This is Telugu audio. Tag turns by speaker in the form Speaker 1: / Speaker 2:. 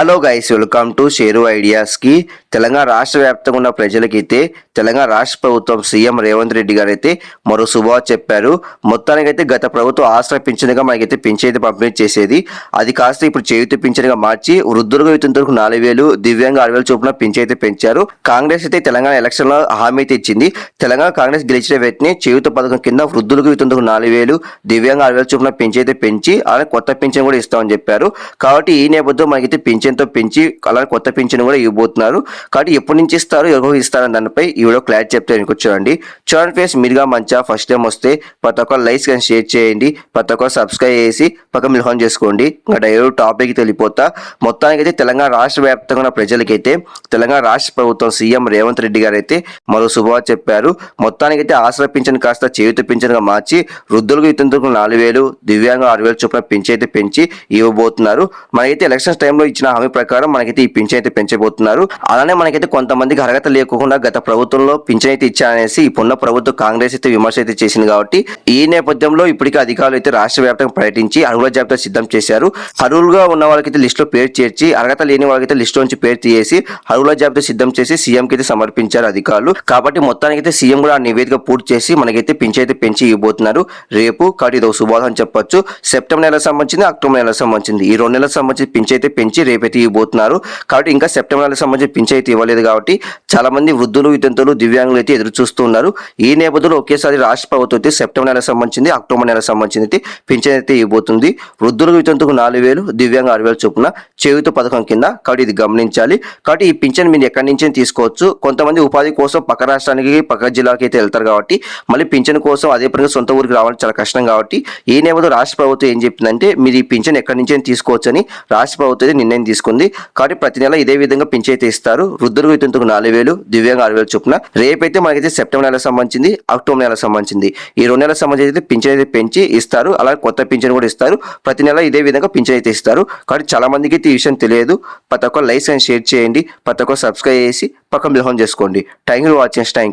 Speaker 1: Hello guys welcome to share ఐడియాస్కి. Telangana రాష్ట్ర వ్యాప్తంగా ఉన్న ప్రజలకైతే తెలంగాణ రాష్ట్ర ప్రభుత్వం సీఎం రేవంత్ రెడ్డి గారు అయితే మరో శుభవార్త చెప్పారు. మొత్తానికైతే గత ప్రభుత్వం ఆశ్రయ పింఛన్గా మనకైతే పింఛన్ అయితే పంపిణీ చేసేది. అది కాస్త ఇప్పుడు చేయుతి పింఛన్గా మార్చి వృద్ధులకు ఇతరులకు నాలుగు వేలు దివ్యాంగ ఆరు వేల చొప్పున పింఛన్ అయితే పెంచారు. కాంగ్రెస్ అయితే తెలంగాణ ఎలక్షన్లో హామీ అయితే ఇచ్చింది. తెలంగాణ కాంగ్రెస్ గెలిచిన వెంటనే చేయుత పథకం కింద వృద్ధులకు ఇతరులకు నాలుగు వేలు దివ్యాంగ ఆరు వేల చొప్పున పింఛన్ అయితే పెంచి అలా కొత్త పింఛన్ కూడా ఇస్తామని చెప్పారు. కాబట్టి ఈ నేపథ్యం మనకైతే పింఛన్తో పెంచి అలానే కొత్త పింఛన్ కూడా ఇవ్వబోతున్నారు. కాబట్టి ఎప్పటి నుంచి ఇస్తారు ఎవరు ఇస్తారని దానిపై ఈ వీడియో క్లారిటీ చెప్తే వచ్చారండి చూడండి. ఫేస్ మీరుగా మంచిగా ఫస్ట్ టైం వస్తే ప్రతి ఒక్కరు లైక్స్ కానీ షేర్ చేయండి. ప్రతి ఒక్కరు సబ్స్క్రైబ్ చేసి పక్క మిల్హాన్ చేసుకోండి. ఇంకా డైరెక్ట్ టాపిక్ వెళ్ళిపోతా. మొత్తానికైతే తెలంగాణ రాష్ట్ర వ్యాప్తంగా ఉన్న ప్రజలకైతే తెలంగాణ రాష్ట్ర ప్రభుత్వం సీఎం రేవంత్ రెడ్డి గారు అయితే మరో శుభవార్త చెప్పారు. మొత్తానికైతే ఆశ్రయ పింఛన్ కాస్త చేయుత పింఛన్గా మార్చి వృద్ధులకు ఇతంతులకు నాలుగు వేలు దివ్యాంగ ఆరు వేలు చొప్పున పెంచి అయితే పెంచి ఇవ్వబోతున్నారు. మనకైతే ఎలక్షన్స్ టైంలో ఇచ్చిన హామీ ప్రకారం మనకైతే ఈ పింఛన్ అయితే పెంచబోతున్నారు. అలానే మనకైతే కొంతమందికి అర్హత లేకుండా గత ప్రభుత్వంలో పింఛన్ అయితే ఇచ్చారనేసి ఇప్పుడున్న ప్రభుత్వం కాంగ్రెస్ అయితే విమర్శ అయితే చేసింది కాబట్టి ఈ నేపథ్యంలో ఇప్పటికే అధికారులు అయితే రాష్ట్ర వ్యాప్తంగా పర్యటించి అర్హుల జాబితా సిద్ధం చేశారు. అర్హులుగా ఉన్న వాళ్ళకైతే లిస్టులో పేరు చేర్చి అర్హత లేని వాళ్ళకైతే లిస్ట్ నుంచి పేరు తీసి అర్హుల జాబితా సిద్ధం చేసి సీఎం కి అయితే సమర్పించారు అధికారులు. కాబట్టి మొత్తానికైతే సీఎం కూడా ఆ నివేదిక పూర్తి చేసి మనకైతే పింఛన్ అయితే పెంచి ఇవ్వబోతున్నారు. రేపు కాబట్టి ఇది ఒక శుభాదం అని చెప్పొచ్చు. సెప్టెంబర్ నెలకు సంబంధించింది అక్టోబర్ నెలకు సంబంధించింది. ఈ రెండు నెలలకు సంబంధించి పింఛన్ అయితే పెంచి రేపైతే ఇవ్వబోతున్నారు కాబట్టి ఇంకా సెప్టెంబర్ నెలకు సంబంధించి పింఛన్ అయితే ఇవ్వలేదు కాబట్టి చాలా మంది వృద్ధులు వితంతులు దివ్యాంగులు అయితే ఎదురు చూస్తూ ఉన్నారు ఈ నేపథ్యంలో ఒకేసారి రాష్ట్ర ప్రభుత్వం అయితే సెప్టెంబర్ నెలకు సంబంధించింది అక్టోబర్ నెలకు సంబంధించింది అయితే పింఛన్ అయితే ఇవ్వబోతుంది. వృద్ధులకు వితంతుకు నాలుగు వేలు దివ్యాంగ ఆరు వేలు చొప్పున చేయుత పథకం కింద కాబట్టి ఇది గమనించాలి. కాబట్టి ఈ పింఛన్ మీరు ఎక్కడి నుంచి తీసుకోవచ్చు. కొంతమంది ఉపాధి కోసం పక్క రాష్ట్రానికి పక్క జిల్లాకి అయితే వెళ్తారు కాబట్టి మళ్ళీ పింఛన్ కోసం అదే పరంగా సొంత ఊరికి రావడం చాలా కష్టం కాబట్టి ఈ నేపథ్యంలో రాష్ట్ర ప్రభుత్వం ఏం చెప్పిందంటే మీరు ఈ పింఛన్ ఎక్కడి నుంచి తీసుకోవచ్చు అని రాష్ట్ర ప్రభుత్వం నిర్ణయం తీసుకుంది. కాబట్టి ప్రతి నెల ఇదే విధంగా పింఛన్ అయితే ఇస్తారు. వృద్ధులకు ఇతంతుకు నాలుగు వేలు దివ్యాంగ ఆరు వేలు చొప్పున. రేపైతే మనకైతే సెప్టెంబర్ నెలకు సంబంధించింది అక్టోబర్ నెలకు సంబంధించింది. ఈ రెండు నెలలకు సంబంధించి అయితే పింఛన్ అయితే పెంచి ఇస్తారు. అలాగే కొత్త పింఛన్ కూడా ఇస్తారు. ప్రతి నెల ఇదే విధంగా పింఛన్ అయితే ఇస్తారు. కాబట్టి చాలా మందికి అయితే ఈ విషయం తెలియదు. ప్రతి ఒక్క లైక్స్ అండ్ షేర్ చేయండి. ప్రతి ఒక్క సబ్స్క్రైబ్ చేసి పక్కన బిల్హోన్ చేసుకోండి. Thank you watching. Thank you.